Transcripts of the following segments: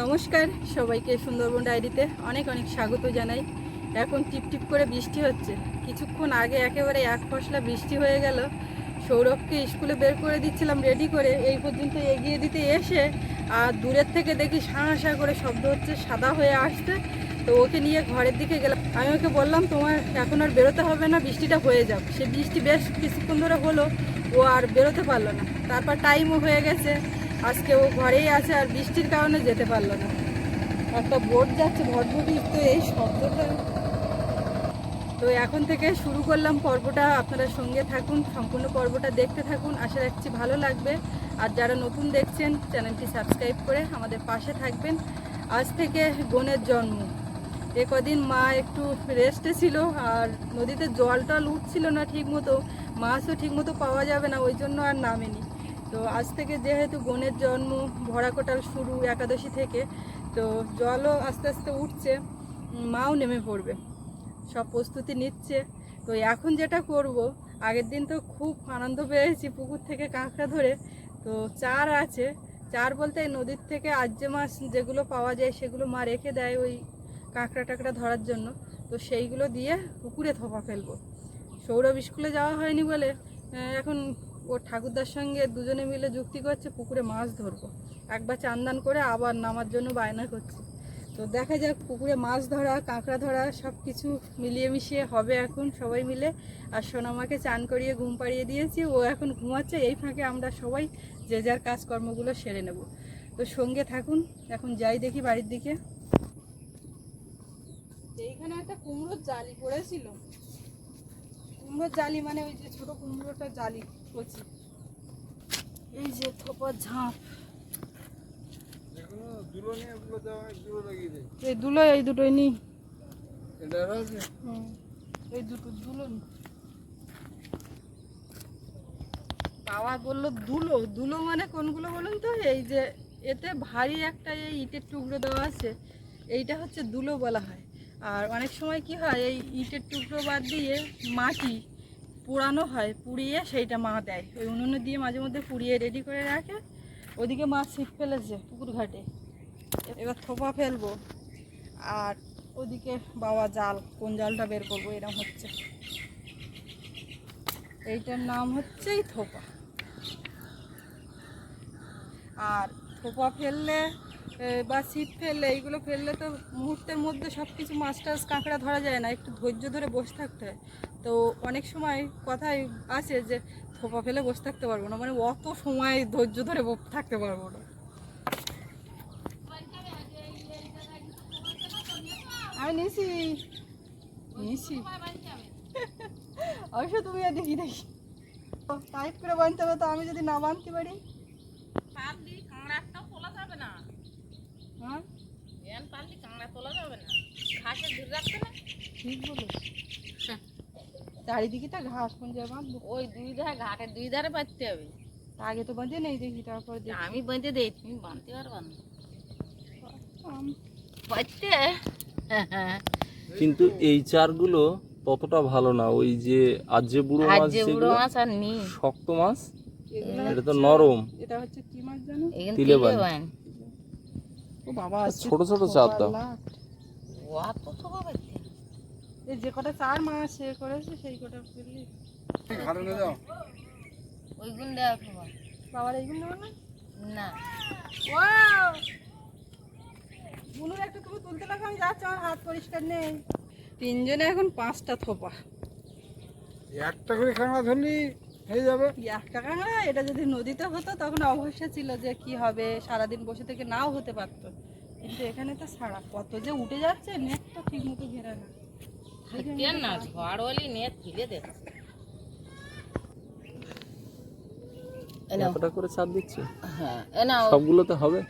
নমস্কার, সবাইকে সুন্দরবন ডায়েরিতে অনেক অনেক স্বাগত জানাই। এখন টিপ টিপ করে বৃষ্টি হচ্ছে। কিছুক্ষণ আগে একেবারে এক ফসলা বৃষ্টি হয়ে গেল। সৌরভকে স্কুলে বের করে দিচ্ছিলাম রেডি করে, এই পর্যন্ত এগিয়ে দিতে এসে, আর দূরের থেকে দেখি সাঁ করে শব্দ হচ্ছে, সাদা হয়ে আসছে। তো ওকে নিয়ে ঘরের দিকে গেলাম। আমি ওকে বললাম, তোমার এখন আর বেরোতে হবে না, বৃষ্টিটা হয়ে যাক। সে বৃষ্টি বেশ কিছুক্ষণ ধরে হলো, ও আর বেরোতে পারল না। তারপর টাইমও হয়ে গেছে। আজকে ও ঘরেই আছে আর বৃষ্টির কারণে যেতে পারল না। একটা বোট যাচ্ছে ভটভটি তো এই শব্দটা। তো এখন থেকে শুরু করলাম পর্বটা। আপনারা সঙ্গে থাকুন, সম্পূর্ণ পর্বটা দেখতে থাকুন। আশা রাখছি ভালো লাগবে। আর যারা নতুন দেখছেন, চ্যানেলটি সাবস্ক্রাইব করে আমাদের পাশে থাকবেন। আজ থেকে বোনের জন্ম। এ কদিন মা একটু রেস্টে ছিল আর নদীতে জল টল উঠছিল না ঠিক মতো মাছও ঠিক মতো পাওয়া যাবে না, ওই জন্য আর নামেনি। তো আজ থেকে যেহেতু বোনের জন্ম ভরা কোটাল শুরু, একাদশী থেকে, তো জলও আস্তে আস্তে উঠছে, মাও নেমে পড়বে। সব প্রস্তুতি নিচ্ছে। তো এখন যেটা করব, আগের দিন তো খুব আনন্দ পেয়েছি পুকুর থেকে কাঁকড়া ধরে। তো চার আছে। চার বলতে নদীর থেকে আজ্জে মাছ যেগুলো পাওয়া যায়, সেগুলো মা রেখে দেয় ওই কাঁকড়া টাকড়া ধরার জন্য। তো সেইগুলো দিয়ে পুকুরে থোপা ফেলব। সৌরভ স্কুলে যাওয়া হয়নি বলে এখন ওর ঠাকুরদার সঙ্গে দুজনে মিলে যুক্তি করছে, পুকুরে মাছ ধরবো। একবার চান্দান করে আবার নামার জন্য বায়না করছে। তো দেখা যাক, পুকুরে মাছ ধরা, কাঁকড়া ধরা সব কিছু মিলিয়ে মিশিয়ে হবে এখন সবাই মিলে। আর সোনামাকে চান করিয়ে ঘুম পাড়িয়ে দিয়েছি, ও এখন ঘুমাচ্ছে, এই ফাঁকে আমরা সবাই যে যার কাজকর্মগুলো সেরে নেব। তো সঙ্গে থাকুন, এখন যাই দেখি বাড়ির দিকে। এইখানে একটা কুমড়োর জালি পড়েছিল। কুমড়োর জালি মানে ওই যে ছোট কুমড়োটা জালি। কচি। এই যে থোপার ঝাঁপ। এই দুলো এই দুটোই নি। এই দুটো দুলো নি। বাবা বলল দুলো দুলো মানে কোনগুলো বলুন তো? এই যে এতে ভারী একটা এই ইটের টুকরো দেওয়া আছে। এইটা হচ্ছে দুলো বলা হয়। আর অনেক সময় কি হয় এই ইটের টুকরো বাদ দিয়ে মাটি পোড়ানো হয়, পুড়িয়ে সেইটা মা দেয়। ওই উনুনে দিয়ে মাঝে মধ্যে পুড়িয়ে রেডি করে রাখে। ওদিকে মাছ ছিপ ফেলেছে পুকুর ঘাটে এবার থোপা ফেলব। আর ওদিকে বাবা জাল, কোন জালটা বের করব এরকম হচ্ছে। এইটার নাম হচ্ছে থোপা। আর থোপা ফেললে বা ছিপ ফেললে, এইগুলো ফেললে তো মুহূর্তের মধ্যে সব কিছু মাছ টাছ কাঁকড়া ধরা যায় না। একটু ধৈর্য ধরে বসে থাকতে হয়। তো অনেক সময় কথাই আছে যে থোপা ফেলে বসে থাকতে পারব না। মানে অত সময় ধৈর্য ধরে থাকতে পারব না। আমি নিছি। নিছি। অবশ্য তুমি আর দেখি দেখি টাইপ করে বানতে হবে তো আমি যদি না বানতে পারি? পারলি কাঁকড়াটাও তোলা যাবে না। হ্যাঁ? পারলি কাঁকড়া তোলা যাবে না। ঘাসে ধরে রাখতে না। ঠিক বলো চারিদিকে তো ঘাস কোন জায়গায় বাঁধবো ওই দুই ধারে ঘাটের দুই ধারে বাঁধতে হবে। তা আগে তো বাঁধে নেই দেখি তারপর আমি বেঁধে দেই তুমি বাঁধতে পারবা না। বাঁধতে? কিন্তু এই চারগুলো ততটা ভালো না ওই যে আজ যে বুড়ো মাছ যেগুলো মাছ আর নি শক্ত মাছ এটা তো নরম। এটা হচ্ছে কি মাছ জানো? এখানে তিলে। বান। ও বাবা ছোট ছোট চার দাও। ও তো বাঁধতে এই যে কটা চার মাছ সে করেছে সেই কটা ফেললি। দেওয়া বাবার না না। ওয়াও! বুনুর একটা তুমি তুলতে লাগো আমি যাচ্ছি আমার হাত পরিষ্কার নেই। তিনজনে এখন পাঁচটা থোপা। একটা করে খানা ধরলি হয়ে যাবে। এক টাকা না এটা যদি নদীতে হতো তখন অবশ্যই ছিল যে কি হবে সারাদিন বসে থেকে নাও হতে পারতো। কিন্তু এখানে তো সারা কত যে উঠে যাচ্ছে নেট তো ঠিক মতো ঘেরা না। কেন না ঝড়ওয়ালি নেট ফিলে দেখ কতটা করে চাপ দিচ্ছে হ্যাঁ এ না সবগুলোতে হবে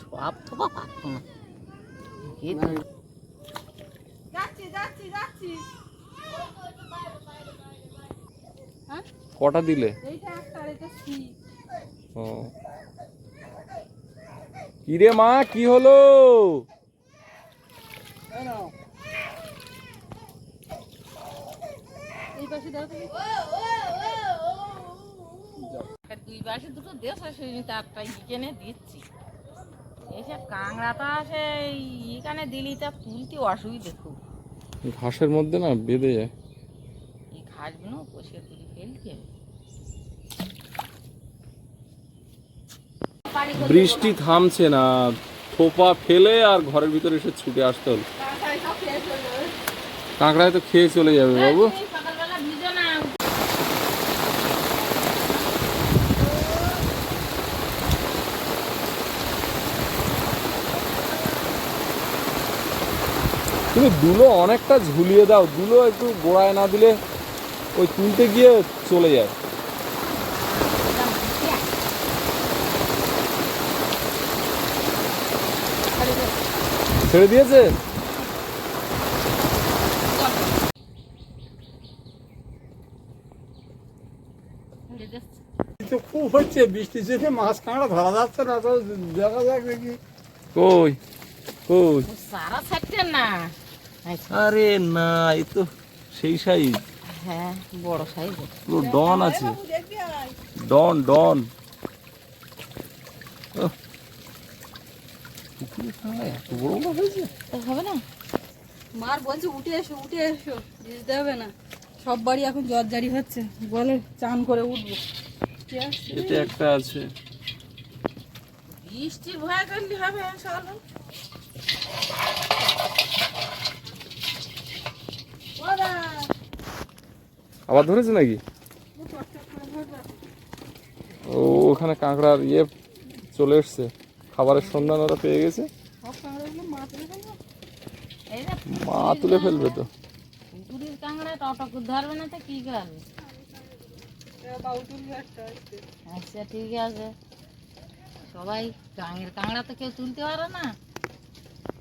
সব থোকা পারতো না তো হ্যাঁ কটা দিলে ও কিরে মা কি হলো এই পাশে দাও দুই পাশে দুটো দেশ আছে তারটা কিনে দিচ্ছি। এসে কাঁকড়াটা আসে এখানে দিলি তা তুলতে অসুবিধে খুব। ঘাসের মধ্যে না বেঁধে যায়। এই ঘাসগুলো কষে তুলে ফেলতে হবে। বৃষ্টি থামছে না থোপা ফেলে আর ঘরের ভিতরে এসে ছুটে আসতে হলো। কাঁকড়ায় তো খেয়ে চলে যাবে বাবু তুমি সকালবেলা ভিজো না তুমি দুলো অনেকটা ঝুলিয়ে দাও দুলো একটু গোড়ায় না দিলে ওই তুলতে গিয়ে চলে যায়। ছেড়ে দিয়েছে? খুব হচ্ছে বৃষ্টি মাছ কাঁকড়া ধরা যাচ্ছে না তো দেখা যাক দেখি। কই? কই? সারা ছাড়ছে না। আরে না এই তো সেই সাইজ। হ্যাঁ বড় সাইজ। পুরো ডন আছে। ডন ডন। ওহ, কাঁকড়া এত বড় বড় হয়েছে? হবে না? মার বলছে উঠে এসো উঠে এসো। ভিজতে হবে না। সব বাড়ি এখন জ্বর জারি হচ্ছে। বলে চান করে উঠবো? এটা একটা আছে। বৃষ্টির ভয় করলে হবে সকাল আবার ধরেছে নাকি? ও চটচট করে ধরবে। ও ওখানে কাঁকড়ার ইয়ে চলে এসছে। খাবারের সন্ধান ওরা পেয়ে গেছে। মা তুলে ফেলবে। এই মা তুলে ফেলবে তো ধরবে না তো কি করবে? বাবু তুলবে একটা আচ্ছা ঠিক আছে। সবাই গাঙের কাঁকড়া তো কেউ তুলতে পারে না।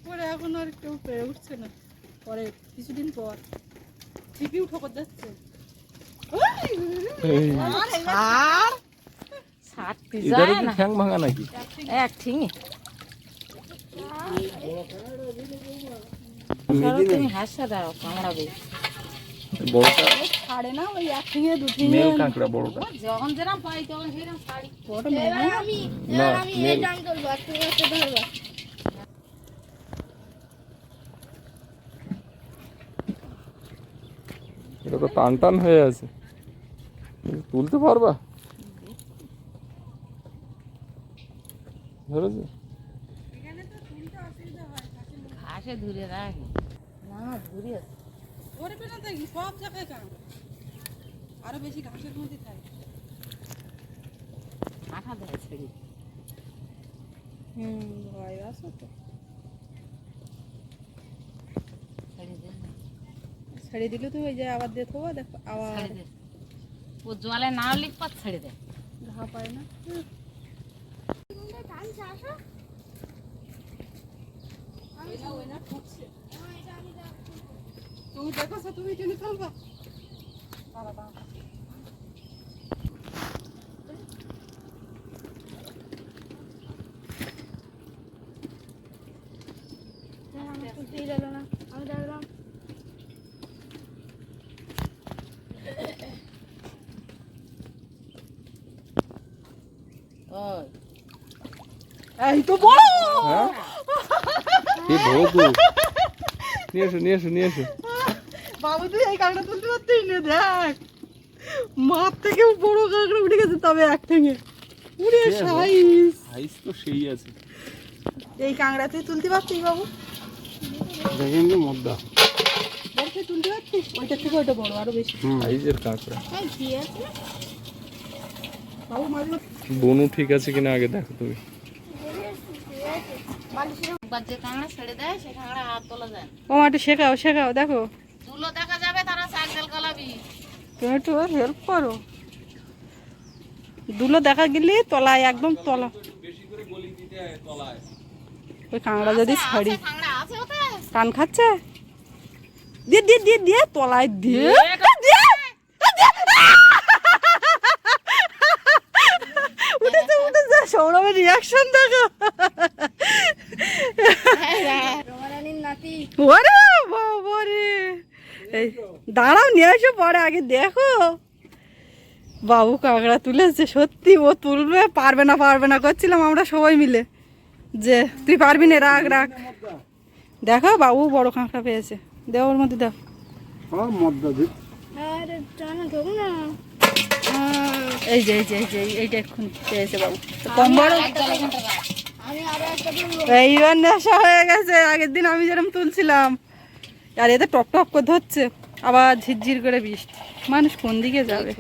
পরে এখন আর কেউ পেরে উঠছে না। পরে কিছুদিন পর। ঠিকই ঠোকর যাচ্ছে। যখন যেরকম পাই তখন সেরকম শাড়ি। না। না মেল এটা তো টান টান হয়ে আছে। তুলতে পারবা? ধরেছে? ঘাসে দূরে রাখি। না না দূরে আছে। না দেখি সব জায়গায় কাঁকড়া আরও বেশি ঘাসের মধ্যে থাকে। কাঁঠা দেয় ছেড়ে হুম ভয় আছে তো ছেড়ে দে ছেড়ে দিলে তো ওই যে আবার দিয়ে থবো দেখো আবার ও জলে না লিখ পাত ছেড়ে দে। ঘা পায় না। তুমি দেখো তুমি টেনে ফেলবা। দাঁড়া, দাঁড়া। ওই এই তো বড় হ্যাঁ? কি নিয়ে এসো নিয়ে এসো নিয়ে এসো। বাবু তুই এই কাঁকড়া তুলতে পারতিস না দেখ। বড় কাঁকড়া উঠে গেছে তবে এক ঠেঙে। উড়ে। সাইজ সাইজ তো সেই আছে। এই কাঁকড়া তুই তুলতে পারতিস বাবু? দেখেন মদ্দা। তুলতে পারতিস? ওইটার থেকে ওইটা বড় আরও বেশি। সাইজের কাঁকড়া। বাবু মাঝে বনু ঠিক আছে কিনা আগে দেখো তুমি একবার যে কাঁকড়া ছেড়ে দেয় সে কাঁকড়া হাত তোলা যায় না। ও একটু শেখাও শেখাও দেখো। তুমি একটু হেল্প করো। দুলো দেখা গেলে তলায় একদম তলা। ওই কাঁকড়া যদি ছাড়ি। টান খাচ্ছে? দিয়ে দিয়ে দিয়ে দিয়ে তলায় দিয়ে দিয়ে উঠেছে উঠেছে। সৌরভের রিয়াকশন দেখো। ওরে বাবা রে। এই দাঁড়াও নিয়ে এসো পরে আগে দেখো। বাবু কাঁকড়া তুলেছে সত্যি ও তুলবে পারবে না পারবে না করছিলাম আমরা সবাই মিলে। যে তুই পারবি না রাখ রাখ। দেখো বাবু বড় কাঁকড়া পেয়েছে। দেও ওর মধ্যে মদ্দা এই যে এই যে এই যে এইটা এক্ষুনি পেয়েছে বাবু। কম বড় এইবার নেশা হয়ে গেছে। আগের দিন আমি যেরকম তুলছিলাম। আর এতে টপ টপ করে ধরছে। আবার ঝিরঝির করে বৃষ্টি। মানুষ কোন দিকে যাবে?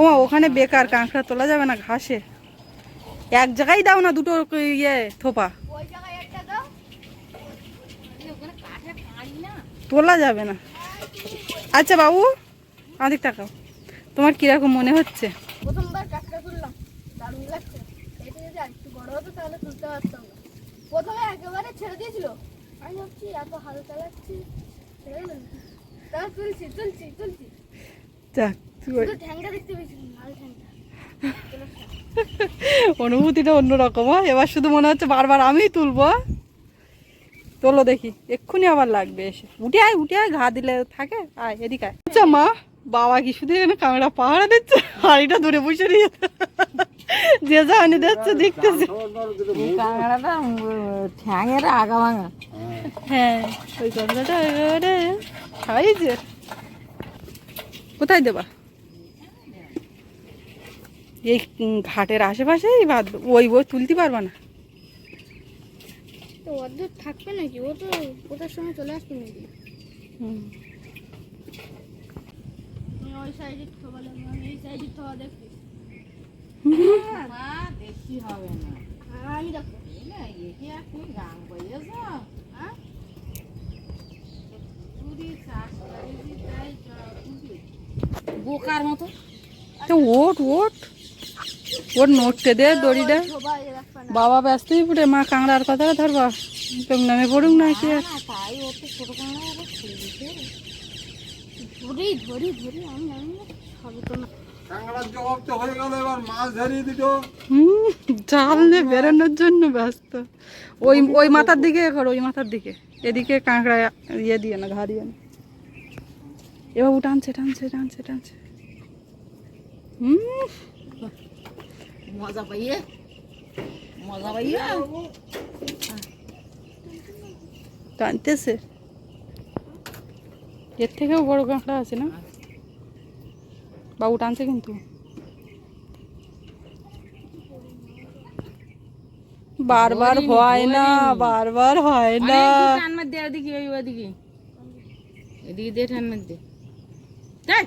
ও ওখানে বেকার কাঁকড়া তোলা যাবে না ঘাসে? এক জায়গায় দাও না দুটো ইয়ে থোপা। ওখানে কাঠে পারি না তোলা যাবে না। আচ্ছা বাবু আমাদের টাকাও তোমার কীরকম মনে হচ্ছে? প্রথমবার কাঁকড়া তুললাম। দারুণ লাগছে এটা যদি একটু বড় হতো তাহলে তুলতে পারতাম না। প্রথমে একেবারে ছেড়ে দিয়েছিল। আমি ভাবছি এত হাল চালাচ্ছি ছেড়ে তারপর তুলছি তুলছি তুলছি। যাক ঠ্যাংটা দেখতে পেয়েছি লাল ঠ্যাংটা। অনুভূতিটা অন্যরকম হয়? এবার শুধু মনে হচ্ছে বারবার আমিই তুলবো হ্যাঁ? তোলো দেখি এক্ষুনি আবার লাগবে এসে। উঠে আয় উঠে আয় ঘা দিলে থাকে। আয় এদিকে আয়। আচ্ছা মা বাবা কি শুধু এখানে কাঁকড়া পাহাড়া দিচ্ছে হাড়িটা দূরে বসে নিয়ে যে যা আনি দিচ্ছে দেখতেছে। কাঁকড়াটা ঠ্যাঙের আগা ভাঙা। হ্যাঁ ওই কাঁকড়াটা খাইছে কোথায় দেবা? এই ঘাটের আশেপাশেই বাদ ওই বই তুলতে পারবা না। তো অর্ধেক থাকবে নাকি? ও তো ওটার সময় চলে আসবে নাকি? হুম। ওই সাইডে আমি এই সাইডে দেখছি মা দেখি হবে না। আমি দেখো। না একে এখন গান বইয়েছ চুরি চাষ করেছি তাই চুরি। বোকার মতো। ওট ওট ওর নোটকে দে দড়িটা। বাবা ব্যস্তই পড়ে মা কাংড়ার কথা ধরবা তোম নামে পড়ুক না কি আর। ধরি ধরি ধরি আমি জাল নিয়ে বেরোনোর জন্য ব্যস্ত। ওই ওই মাথার দিকে করো ওই মাথার দিকে। এদিকে কাঁকড়া ইয়ে দিয়ে না ঘা দিয়ে না। এবার ও টানছে টানছে টানছে টানছে। হুম। মজা পাইয়ে? মজা পাইয়ে? টানতেছে। এর থেকেও বড় কাঁকড়া আছে না? বাবু টানছে কিন্তু। বারবার হয় না বারবার হয় না। দে ওদিকে ওই ওদিকে। এদিকে দে দেখ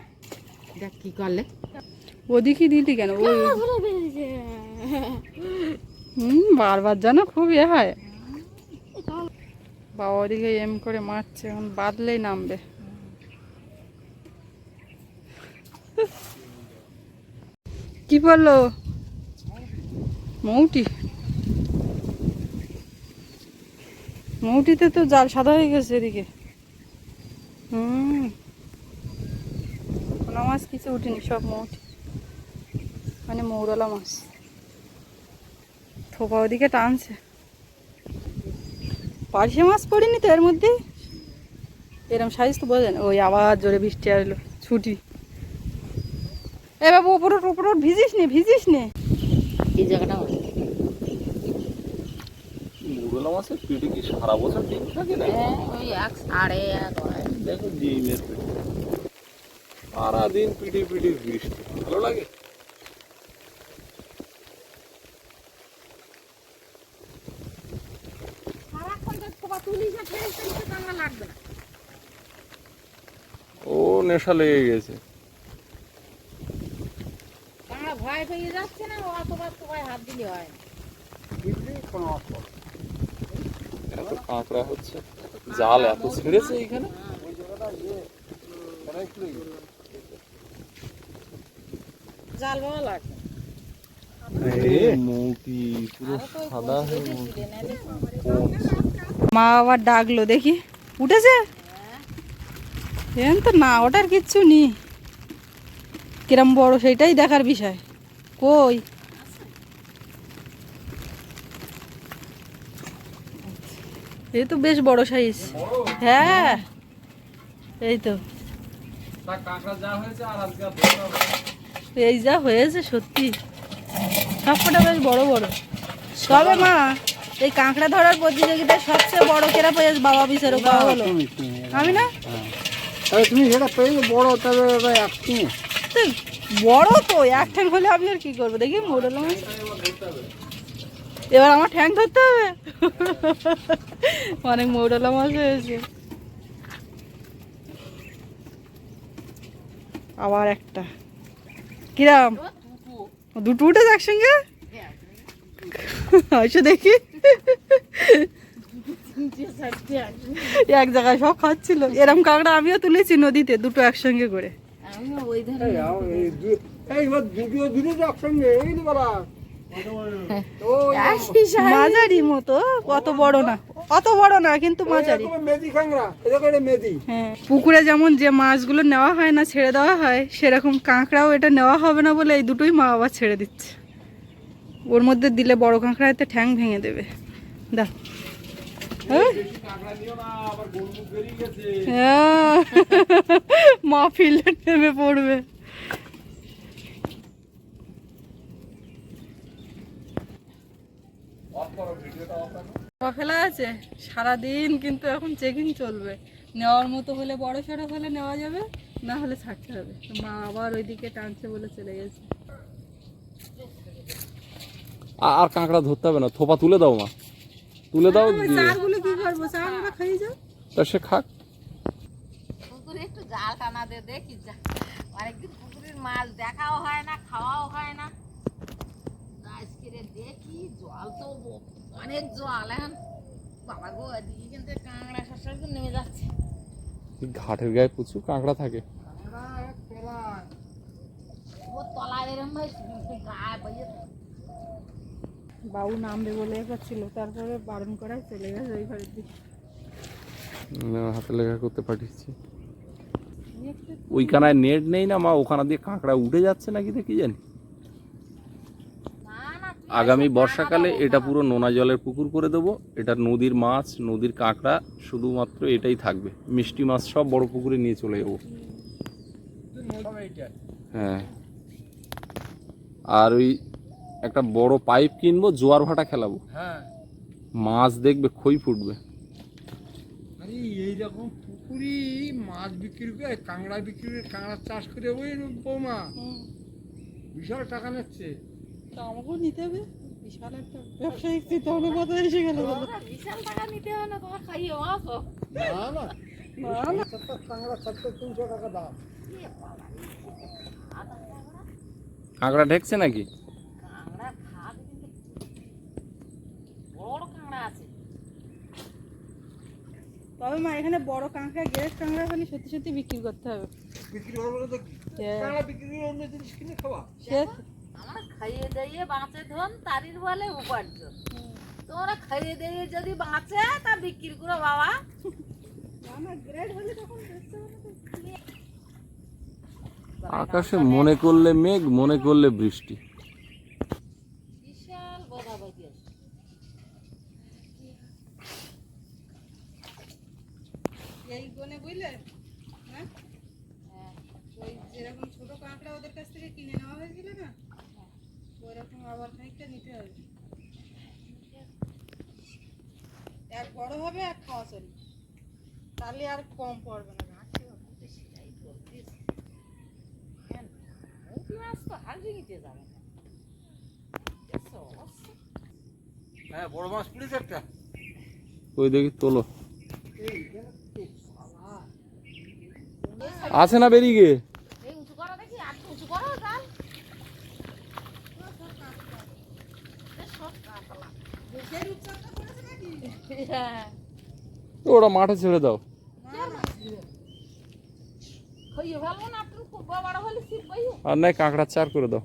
দেখ কি করলে। ওদিকে দিলি কেন? ওই হুম বারবার যেন খুব এ হয়। বাবা ওদিকে এম করে মারছে এখন বাদলেই নামবে। কি বলল? মৌটি? মৌটিতে তো জাল সাদা হয়ে গেছে এদিকে। হুম। কোনো মাছ কিছু উঠেনি, সব মৌটি। মানে মৌরলা মাছ। থোপা ওদিকে টানছে। পার্শে মাছ পড়িনি তো এর মধ্যে? এরম সাইজ তো বোঝেন ওই আবার জোরে বৃষ্টি আসলো। ছুটি। এ বাবু ওপর ওঠ, ভিজিস নে ভিজিস নে। এই জায়গাটা মুরলা মাছের পেটে কি সারা বছর ডিম থাকে না হ্যাঁ ওই এক সাড়ে এক দেখো ডিমের পেটে। সারাদিন পিটি পিটি বৃষ্টি। ভালো লাগে? ও নেশা লেগে গেছে। পেয়ে যাচ্ছে না অতবার হাত দিলে হয় না। কোনো অস্ত্র এত কাঁকড়া হচ্ছে জাল এত ছেড়েছে এখানে। জাল বাবা লাগবে। মৌটি পুরো সাদা হয়ে মৌটি। মা আবার ডাকলো দেখি। উঠেছে? এন তো না ওটার কিচ্ছু নেই। কিরম বড় সেটাই দেখার বিষয়। কই? এই তো বেশ বড় সাইজ হ্যাঁ। এই তো। এই যা হয়েছে সত্যি। সবকটা বেশ বড় বড়। তবে মা এই কাঁকড়া ধরার প্রতিযোগিতায় সবচেয়ে বড় কেরা পেয়েছে? বাবা বিচারক বাবা হলো আমি না? তুমি সেটা পেয়ে বড় তবে এবার এক তুমি। তো বড় তো এক ঠ্যাং হলে আমি আর কি করব? দেখি মোড়ল এবার আমার ঠ্যাং ধরতে হবে? অনেক মৌরলা মাছ হয়েছে। আবার একটা। কিরাম? দুটো উঠেছে একসঙ্গে আসো দেখি। এক জায়গায় সব খাচ্ছিল। এরম কাঁকড়া আমিও তুলেছি নদীতে, দুটো একসঙ্গে করে। ও মাঝারি মতো অত বড় না। অত বড় না কিন্তু মাঝারি। মেদি খাংরা মেদি হ্যাঁ। পুকুরে যেমন যে মাছগুলো নেওয়া হয় না ছেড়ে দেওয়া হয় সেরকম কাঁকড়াও এটা নেওয়া হবে না বলে এই দুটোই মা আবার ছেড়ে দিচ্ছে। ওর মধ্যে দিলে বড় কাঁকড়া এতে ঠ্যাং ভেঙে দেবে। দা হ্যাঁ? হ্যাঁ। মা ফিল্ডে নেমে পড়বে। ফেলা আছে? সারাদিন কিন্তু এখন চেকিং চলবে। নেওয়ার মতো হলে বড় সড়ো হলে নেওয়া যাবে না হলে ছাড়তে হবে। তো মা আবার ওইদিকে টানছে বলে চলে গেছে। আর কাঁকড়া ধরতে হবে না থোপা তুলে দাও মা। তুলে দাও ওই দিয়ে চারগুলো কি করব চার ওরা খাই যাও। তা সে খাক। পুকুরে একটু জাল টানা দে দেখি অনেকদিন পুকুরের মাছ দেখাও হয় না খাওয়াও হয় না। আজকে দেখি জল তো অনেক জল এখন বাবা গো কিন্তু কাঁকড়া নেমে যাচ্ছে। ঘাটের গায়ে প্রচুর কাঁকড়া থাকে। ও তলায় এরম ভাই বইয়ে বাবু নামবে বলে করছিল তারপরে বারণ করায় চলে গেছে ওই ঘরের দিকে। হাতে লেখা করতে পাঠিয়েছি। ওইখানায় নেট নেই না মা? ওখানা দিয়ে কাঁকড়া উঠে যাচ্ছে নাকি দেখি জানি। না না তুই আগামী বর্ষাকালে এটা পুরো নোনা জলের পুকুর করে দেবো। এটা নদীর মাছ নদীর কাঁকড়া শুধুমাত্র এটাই থাকবে। মিষ্টি মাছ সব বড় পুকুরে নিয়ে চলে যাব। হ্যাঁ। আর ওই একটা বড় পাইপ কিনবো জোয়ার ভাটা খেলাবো। হ্যাঁ। মাছ দেখবে খই ফুটবে। আরে এইরকম পুকুরি মাছ বিক্রি করে কাঁকড়া বিক্রি করে কাঁকড়া চাষ করে ওই বৌমা। বিশাল টাকা নিচ্ছে। তো আমাকেও নিতে হবে। বিশাল একটা ব্যবসায়িক চিন্তাভাবনা কথা এসে গেল। বিশাল টাকা নিতে হবে না তোমার খাইয়ে আসো না না। না না। কাঁকড়া সত্তর তিনশো টাকা দাম। কাঁকড়া ঢেকছে নাকি কাঁকড়া খাবে কিন্তু বড় কাঁকড়া আছে তবে মা এখানে বড় কাঁকড়া গ্রেট কাঁকড়া হলে সত্যি সত্যি বিক্রি করতে হবে। বিক্রি তো হ্যাঁ। কাঁকড়া বিক্রি করে অন্য জিনিস কিনে খাওয়া? সে আমরা খাইয়ে দিয়ে বাঁচে ধন তারির বলে উপার্জন। তোমরা খাইয়ে দিয়ে যদি বাঁচে তা বিক্রি করো বাবা। আকাশে মনে করলে মেঘ মনে করলে বৃষ্টি বিশাল বোধাবাদি আছে এই গনে বুঝলে হ্যাঁ ওই যেরকম ছোট কাঁকড়া ওদের কাছ থেকে কিনে নেওয়া হয়েছিল না ওইরকম আবার খানিকটা নিতে হবে এক বড় হবে এক খাওয়া চলবে। তাহলে আর কম পড়বে না ঘাটতি হবে। মুখি মাছ তো যাবে না দেখছ হ্যাঁ বড় মাছ পুলিশ একটা। ওই দেখি তোলো। আছে না বেরিয়ে গিয়ে এই উঁচু করো দেখি আর একটু উঁচু করো জাল এ সব কাতলা। হ্যাঁ ওরা মাঠে ছেড়ে দাও। আর নাই কাঁকড়া চার করে দাও।